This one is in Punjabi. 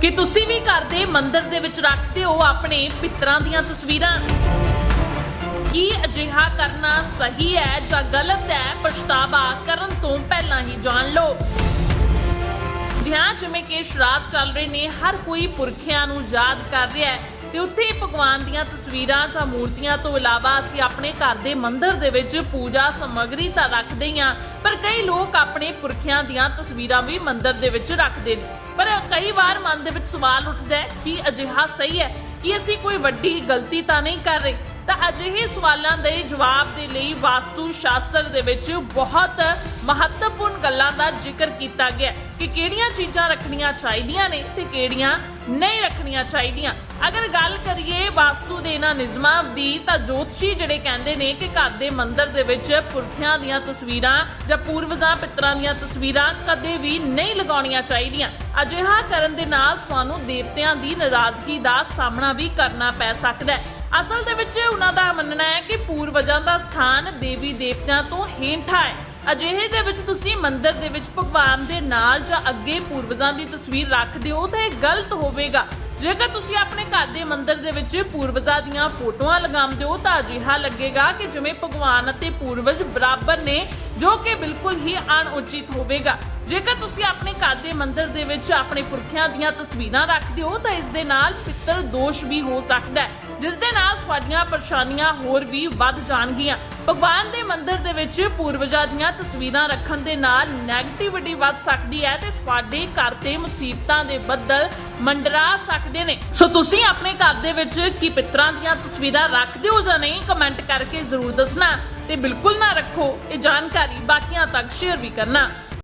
ਕਿ ਤੁਸੀਂ ਵੀ ਘਰ ਦੇ ਮੰਦਿਰ ਦੇ ਵਿੱਚ ਰੱਖਦੇ ਹੋ ਆਪਣੇ ਪਿੱਤਰਾਂ ਦੀਆਂ ਤਸਵੀਰਾਂ? ਕੀ ਅਜਿਹਾ ਕਰਨਾ ਸਹੀ ਹੈ ਜਾਂ ਗਲਤ ਹੈ? ਪਛਤਾਵਾ ਕਰਨ ਤੋਂ ਪਹਿਲਾਂ ਹੀ ਜਾਣ ਲਓ। ਜਿਹਾਂ ਜਿਵੇਂ ਕਿ ਸ਼ਰਾਧ ਚੱਲ ਰਹੇ ਨੇ, ਹਰ ਕੋਈ ਪੁਰਖਿਆਂ ਨੂੰ ਯਾਦ ਕਰ ਰਿਹਾ ਹੈ। ਤੇ ਉੱਥੇ ਹੀ ਭਗਵਾਨ ਦੀਆਂ ਤਸਵੀਰਾਂ ਜਾਂ ਮੂਰਤੀਆਂ ਤੋਂ ਇਲਾਵਾ ਅਸੀਂ ਆਪਣੇ ਘਰ ਦੇ ਮੰਦਿਰ ਦੇ ਵਿੱਚ ਪੂਜਾ ਸਮੱਗਰੀ ਤਾਂ ਰੱਖਦੇ ਹਾਂ ਪਰ ਕਈ ਲੋਕ ਆਪਣੇ ਪੁਰਖਿਆਂ ਦੀਆਂ ਤਸਵੀਰਾਂ ਵੀ ਮੰਦਿਰ ਦੇ ਵਿੱਚ ਰੱਖਦੇ ਨੇ। ਪਰ ਕਈ ਵਾਰ ਮਨ ਦੇ ਵਿੱਚ ਸਵਾਲ ਉੱਠਦਾ ਹੈ ਕਿ ਅਜਿਹਾ ਸਹੀ ਹੈ ਕਿ ਅਸੀਂ ਕੋਈ ਵੱਡੀ ਗਲਤੀ ਤਾਂ ਨਹੀਂ ਕਰ ਰਹੇ? ਤਾਂ ਅਜਿਹੇ ਸਵਾਲਾਂ ਦੇ ਜਵਾਬ ਦੇ ਲਈ ਵਾਸਤੂ ਸ਼ਾਸਤਰ ਦੇ ਵਿੱਚ ਬਹੁਤ ਮਹੱਤਵ ਗੱਲਾਂ ਦਾ ਜ਼ਿਕਰ ਕੀਤਾ ਗਿਆ ਕਿ ਕਿਹੜੀਆਂ ਚੀਜ਼ਾਂ ਰੱਖਣੀਆਂ ਚਾਹੀਦੀਆਂ ਨੇ ਤੇ ਕਿਹੜੀਆਂ ਨਹੀਂ ਰੱਖਣੀਆਂ ਚਾਹੀਦੀਆਂ। ਅਗਰ ਗੱਲ ਕਰੀਏ ਵਾਸਤੂ ਦੇ ਇਹਨਾਂ ਨਿਯਮਾਂ ਦੀ, ਤਾਂ ਜੋਤਸ਼ੀ ਜਿਹੜੇ ਕਹਿੰਦੇ ਨੇ ਕਿ ਘਰ ਦੇ ਮੰਦਿਰ ਦੇ ਵਿੱਚ ਪੁਰਖਿਆਂ ਦੀਆਂ ਤਸਵੀਰਾਂ ਜਾਂ ਪੂਰਵਜਾਂ ਪਿਤਰਾਂ ਦੀਆਂ ਤਸਵੀਰਾਂ ਕਦੇ ਵੀ ਨਹੀਂ ਲਗਾਉਣੀਆਂ ਚਾਹੀਦੀਆਂ। ਅਜਿਹਾ ਕਰਨ ਦੇ ਨਾਲ ਤੁਹਾਨੂੰ ਦੇਵਤਿਆਂ ਦੀ ਨਾਰਾਜ਼ਗੀ ਦਾ ਸਾਹਮਣਾ ਵੀ ਕਰਨਾ ਪੈ ਸਕਦਾ ਹੈ। ਅਸਲ ਦੇ ਵਿੱਚ ਉਹਨਾਂ ਦਾ ਮੰਨਣਾ ਹੈ ਕਿ ਪੂਰਵਜਾਂ ਦਾ ਸਥਾਨ ਦੇਵੀ ਦੇਵਤਿਆਂ ਤੋਂ ਹੇਠਾਂ ਹੈ। ਅਜਿਹੇ ਦੇ ਵਿੱਚ ਤੁਸੀਂ ਮੰਦਿਰ ਦੇ ਵਿੱਚ ਭਗਵਾਨ ਦੇ ਨਾਲ ਜਾਂ ਅੱਗੇ ਪੂਰਵਜਾਂ ਦੀ ਤਸਵੀਰ ਰੱਖਦੇ ਹੋ ਤਾਂ ਇਹ ਗਲਤ ਹੋਵੇਗਾ। ਜੇਕਰ ਤੁਸੀਂ ਆਪਣੇ ਘਰ ਦੇ ਮੰਦਿਰ ਦੇ ਵਿੱਚ ਪੂਰਵਜਾਂ ਦੀਆਂ ਫੋਟੋਆਂ ਲਗਾਉਂਦੇ ਹੋ ਤਾਂ ਅਜਿਹਾ ਲੱਗੇਗਾ ਕਿ ਜਿਵੇਂ ਭਗਵਾਨ ਅਤੇ ਪੂਰਵਜ ਬਰਾਬਰ ਨੇ, ਜੋ ਕਿ ਬਿਲਕੁਲ ਹੀ ਅਣਉਚਿਤ ਹੋਵੇਗਾ। ਜੇਕਰ ਤੁਸੀਂ ਆਪਣੇ ਘਰ ਦੇ ਮੰਦਿਰ ਦੇ ਵਿੱਚ ਆਪਣੇ ਪੁਰਖਿਆਂ ਦੀਆਂ ਤਸਵੀਰਾਂ ਰੱਖਦੇ ਹੋ ਤਾਂ ਇਸ ਦੇ ਨਾਲ ਪਿੱਤਰ ਦੋਸ਼ ਵੀ ਹੋ ਸਕਦਾ ਹੈ, ਜਿਸ ਦੇ ਨਾਲ ਤੁਹਾਡੀਆਂ ਪਰੇਸ਼ਾਨੀਆਂ ਹੋਰ ਵੀ ਵੱਧ ਜਾਣਗੀਆਂ। ਭਗਵਾਨ ਦੇ ਮੰਦਿਰ ਦੇ ਵਿੱਚ ਪੂਰਵਜਾਂ ਦੀਆਂ ਤਸਵੀਰਾਂ ਰੱਖਣ ਦੇ ਨਾਲ ਨੈਗੇਟਿਵਿਟੀ ਵੱਧ ਸਕਦੀ ਹੈ ਤੇ ਤੁਹਾਡੇ ਘਰ ਤੇ ਮੁਸੀਬਤਾਂ ਦੇ ਬੱਦਲ ਮੰਡਰਾ ਸਕਦੇ ਨੇ। ਸੋ ਤੁਸੀਂ ਆਪਣੇ ਘਰ ਦੇ ਵਿੱਚ ਕੀ ਪਿੱਤਰਾਂ ਦੀਆਂ ਤਸਵੀਰਾਂ ਰੱਖਦੇ ਹੋ ਜਾਂ ਨਹੀਂ ਕਮੈਂਟ ਕਰਕੇ ਜ਼ਰੂਰ ਦੱਸਣਾ ਤੇ ਬਿਲਕੁਲ ਨਾ ਰੱਖੋ। ਇਹ ਜਾਣਕਾਰੀ ਬਾਕੀਆਂ ਤੱਕ ਸ਼ੇਅਰ ਵੀ ਕਰਨਾ।